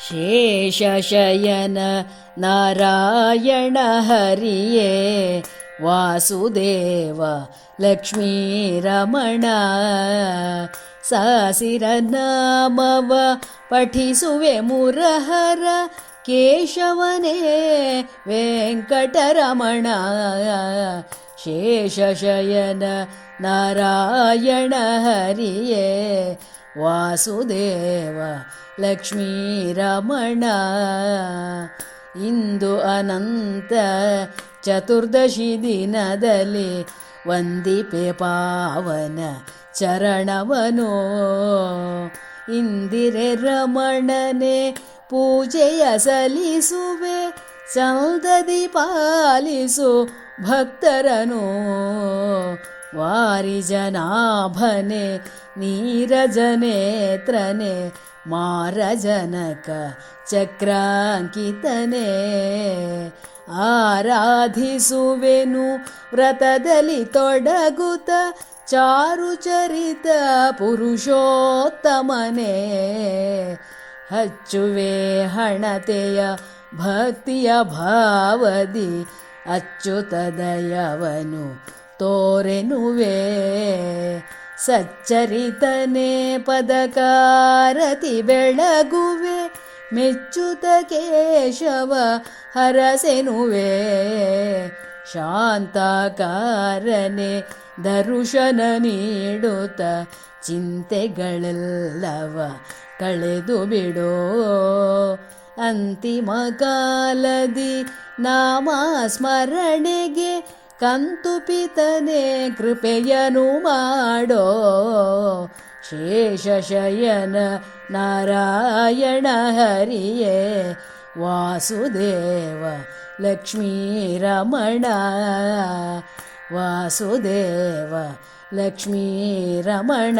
शेषशयन नारायण हरिये वासुदेव लक्ष्मीरमण सासिरनामव पठिसुवे मुरहर केशवने वेङ्कटरमण शेषशयन नारायण हरिये ವಾಸುದೇವ ಲಕ್ಷ್ಮೀರಮಣ ಇಂದು ಅನಂತ ಚತುರ್ದಶಿ ದಿನದಲ್ಲಿ ವಂದಿಪೆ ಪಾವನ ಚರಣವನು. ಇಂದಿರೆ ರಮಣನೆ ಪೂಜೆಯ ಸಲ್ಲಿಸುವೆ ಚಂದದಿ ಪಾಲಿಸು ಭಕ್ತರನು. वारिजनाभने नीरजनेत्रने मारजनक चक्राङ्कितने आराधिसुवेनु व्रतदलि ತೊಡಗುತ ಚಾರುಚರಿತ ಪುರುಷೋತ್ತಮನೆ ಹಚ್ಚುವೆ ಹಣತೆಯ ಭಕ್ತಿಯ ಭಾವದಿ ಅಚ್ಚುತದಯವನು ತೋರೆನುವೆ. ಸಚ್ಚರಿತನೆ ಪದಕಾರತಿ ಬೆಳಗುವೆ. ಮೆಚ್ಚುತ ಕೇಶವ ಹರಸೆನುವೆ. ಶಾಂತಕಾರನೆ ದರುಶನ ನೀಡುತ್ತ ಚಿಂತೆಗಳೆಲ್ಲವ ಕಳೆದು ಬಿಡೋ. ಅಂತಿಮ ಕಾಲದಿ ನಾಮ ಸ್ಮರಣೆಗೆ ಕಂತುಪಿತನೆ ಕೃಪೆಯನು ಮಾಡೋ ಶೇಷಶಯನ ನಾರಾಯಣ ಹರಿಯೇ ವಾಸುದೇವ ಲಕ್ಷ್ಮೀರಮಣ ವಾಸುದೇವ ಲಕ್ಷ್ಮೀರಮಣ